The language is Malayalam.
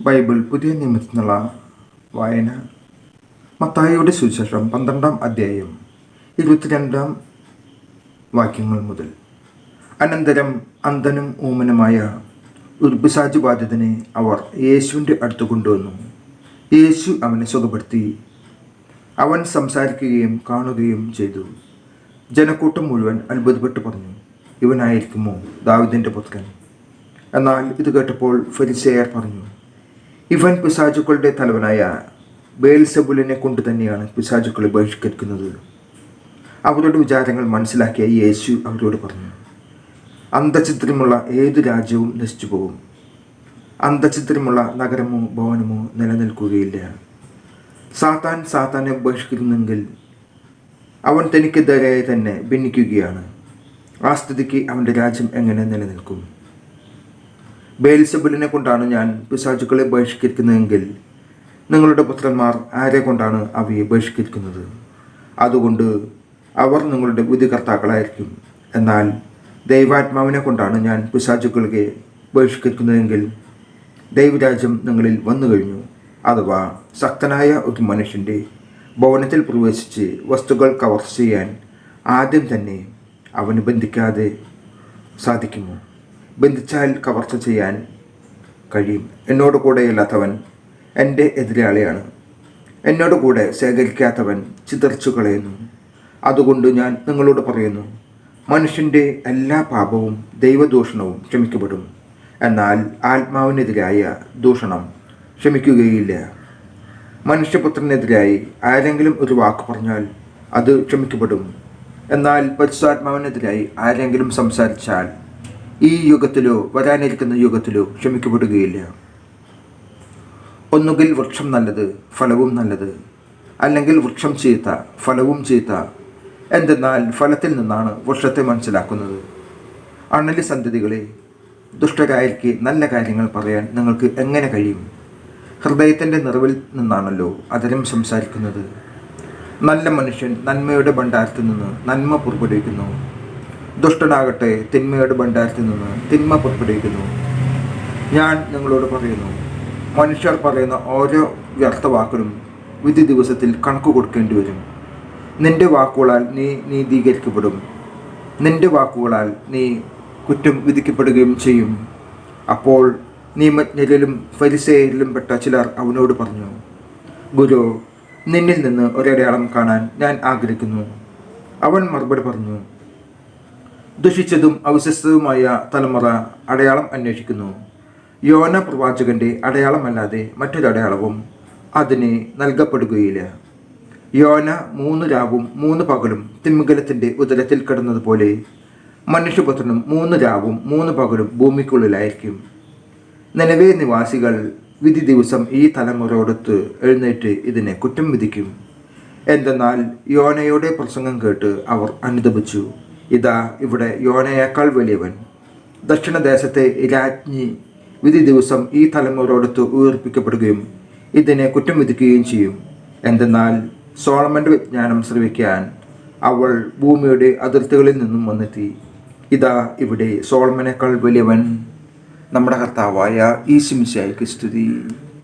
ബൈബിൾ പുതിയ നിയമത്തിനുള്ള വായന. മത്തായിയുടെ സുവിശേഷം പന്ത്രണ്ടാം അധ്യായം ഇരുപത്തിരണ്ടാം വാക്യങ്ങൾ മുതൽ. അനന്തരം അന്ധനും ഊമനുമായ ഒരു ബാധിതനെ അവർ യേശുവിന്റെ അടുത്ത് കൊണ്ടുവന്നു. യേശു അവനെ സുഖപ്പെടുത്തി. അവൻ സംസാരിക്കുകയും കാണുകയും ചെയ്തു. ജനക്കൂട്ടം മുഴുവൻ അത്ഭുതപ്പെട്ട് പറഞ്ഞു ഇവനായിരിക്കുമോ ദാവിദിന്റെ പുത്രൻ? എന്നാൽ ഇത് കേട്ടപ്പോൾ ഫരിസേയർ പറഞ്ഞു ഇവൻ പിശാചുക്കളുടെ തലവനായ ബേൽസബുലിനെ കൊണ്ട് തന്നെയാണ് പിശാചുക്കളെ ബഹിഷ്കരിക്കുന്നത്. അവരുടെ വിചാരങ്ങൾ മനസ്സിലാക്കിയ യേശു അവരോട് പറഞ്ഞു അന്തചിത്രമുള്ള ഏതു രാജ്യവും നശിച്ചു പോകും അന്തചിത്രമുള്ള നഗരമോ ഭവനമോ നിലനിൽക്കുകയില്ല. സാത്താൻ സാത്താനെ ബഹിഷ്കരിക്കുന്നെങ്കിൽ അവൻ തനിക്കെതിരായി തന്നെ ഭിന്നിക്കുകയാണ്. ആ സ്ഥിതിക്ക് അവന്റെ രാജ്യം എങ്ങനെ നിലനിൽക്കും? ബേൽസബുലിനെ കൊണ്ടാണ് ഞാൻ പിശാചുക്കളെ ബഹിഷ്കരിക്കുന്നതെങ്കിൽ നിങ്ങളുടെ പുത്രന്മാർ ആരെ കൊണ്ടാണ് അവയെ ബഹിഷ്കരിക്കുന്നത്? അതുകൊണ്ട് അവർ നിങ്ങളുടെ വിധികർത്താക്കളായിരിക്കും. എന്നാൽ ദൈവാത്മാവിനെ കൊണ്ടാണ് ഞാൻ പിശാചുക്കളെ ബഹിഷ്കരിക്കുന്നതെങ്കിൽ ദൈവരാജ്യം നിങ്ങളിൽ വന്നു കഴിഞ്ഞു. അഥവാ ശക്തനായ ഒരു മനുഷ്യന്റെ ഭവനത്തിൽ പ്രവേശിച്ച് വസ്തുക്കൾ കവർച്ച ചെയ്യാൻ ആദ്യം തന്നെ അവന് ബന്ധിക്കാതെ സാധിക്കുമോ? ബന്ധിച്ചാൽ കവർച്ച ചെയ്യാൻ കഴിയും. എന്നോട് കൂടെയില്ലാത്തവൻ എന്റെ എതിരാളിയാണ്. എന്നോട് കൂടെ ശേഖരിക്കാത്തവൻ ചിതർച്ചു കളയുന്നു. അതുകൊണ്ട് ഞാൻ നിങ്ങളോട് പറയുന്നു മനുഷ്യന്റെ എല്ലാ പാപവും ദൈവദൂഷണവും ക്ഷമിക്കപ്പെടും. എന്നാൽ ആത്മാവിനെതിരായ ദൂഷണം ക്ഷമിക്കുകയില്ല. മനുഷ്യപുത്രനെതിരായി ആരെങ്കിലും ഒരു വാക്ക് പറഞ്ഞാൽ അത് ക്ഷമിക്കപ്പെടും. എന്നാൽ പരിശുദ്ധാത്മാവിനെതിരായി ആരെങ്കിലും സംസാരിച്ചാൽ ഈ യുഗത്തിലോ വരാനിരിക്കുന്ന യുഗത്തിലോ ക്ഷമിക്കപ്പെടുകയില്ല. ഒന്നുകിൽ വൃക്ഷം നല്ലത് ഫലവും നല്ലത്. അല്ലെങ്കിൽ വൃക്ഷം ചീത്ത ഫലവും ചീത്ത. എന്തെന്നാൽ ഫലത്തിൽ നിന്നാണ് വൃക്ഷത്തെ മനസ്സിലാക്കുന്നത്. അണലി സന്തതികളെ ദുഷ്ടരായിരിക്കെ നല്ല കാര്യങ്ങൾ പറയാൻ നിങ്ങൾക്ക് എങ്ങനെ കഴിയും? ഹൃദയത്തിന്റെ നിറവിൽ നിന്നാണല്ലോ അതരം സംസാരിക്കുന്നത്. നല്ല മനുഷ്യൻ നന്മയുടെ ഭണ്ഡാരത്തിൽ നിന്ന് നന്മ പുറപ്പെടുവിക്കുന്നു. ദുഷ്ടനാകട്ടെ തിന്മയുടെ ഭണ്ഡാരത്തിൽ നിന്ന് തിന്മ പുറപ്പെടുവിക്കുന്നു. ഞാൻ നിങ്ങളോട് പറയുന്നു മനുഷ്യർ പറയുന്ന ഓരോ വ്യർത്ഥ വാക്കിനും വിധി ദിവസത്തിൽ കണക്ക് കൊടുക്കേണ്ടി വരും. നിന്റെ വാക്കുകളാൽ നീ നീതീകരിക്കപ്പെടും. നിന്റെ വാക്കുകളാൽ നീ കുറ്റം വിധിക്കപ്പെടുകയും ചെയ്യും. അപ്പോൾ നിയമജ്ഞരിലും ഫരിസേരിലും പെട്ട ചിലർ അവനോട് പറഞ്ഞു ഗുരു നിന്നിൽ നിന്ന് ഒരടയാളം കാണാൻ ഞാൻ ആഗ്രഹിക്കുന്നു. അവൻ മറുപടി പറഞ്ഞു ദുഷിച്ചതും അവിശ്വസ്തവുമായ തലമുറ അടയാളം അന്വേഷിക്കുന്നു. യോന പ്രവാചകന്റെ അടയാളമല്ലാതെ മറ്റൊരടയാളവും അതിന് നൽകപ്പെടുകയില്ല. യോന മൂന്ന് രാവും മൂന്ന് പകലും തിമിംഗലത്തിന്റെ ഉദരത്തിൽ കിടന്നതുപോലെ മനുഷ്യപുത്രനും മൂന്ന് രാവും മൂന്ന് പകലും ഭൂമിക്കുള്ളിലായിരിക്കും. നിലവേ നിവാസികൾ വിധി ദിവസം ഈ തലമുറയോടൊത്ത് എഴുന്നേറ്റ് ഇതിനെ കുറ്റം വിധിക്കും. എന്തെന്നാൽ യോനയുടെ പ്രസംഗം കേട്ട് അവർ അനുദപിച്ചു. ഇതാ ഇവിടെ യോനയേക്കാൾ വലിയവൻ. ദക്ഷിണദേശത്തെ രാജ്ഞി വിധി ദിവസം ഈ തലമുറയോടൊത്ത് ഉയർപ്പിക്കപ്പെടുകയും ഇതിനെ കുറ്റം വിധിക്കുകയും ചെയ്യും. എന്തെന്നാൽ സോളമന്റെ വിജ്ഞാനം ശ്രവിക്കാൻ അവൾ ഭൂമിയുടെ അതിർത്തികളിൽ നിന്നും വന്നെത്തി. ഇതാ ഇവിടെ സോളമനേക്കാൾ വലിയവൻ നമ്മുടെ കർത്താവായ ഈ സിംശായിക്ക് സ്തുതി.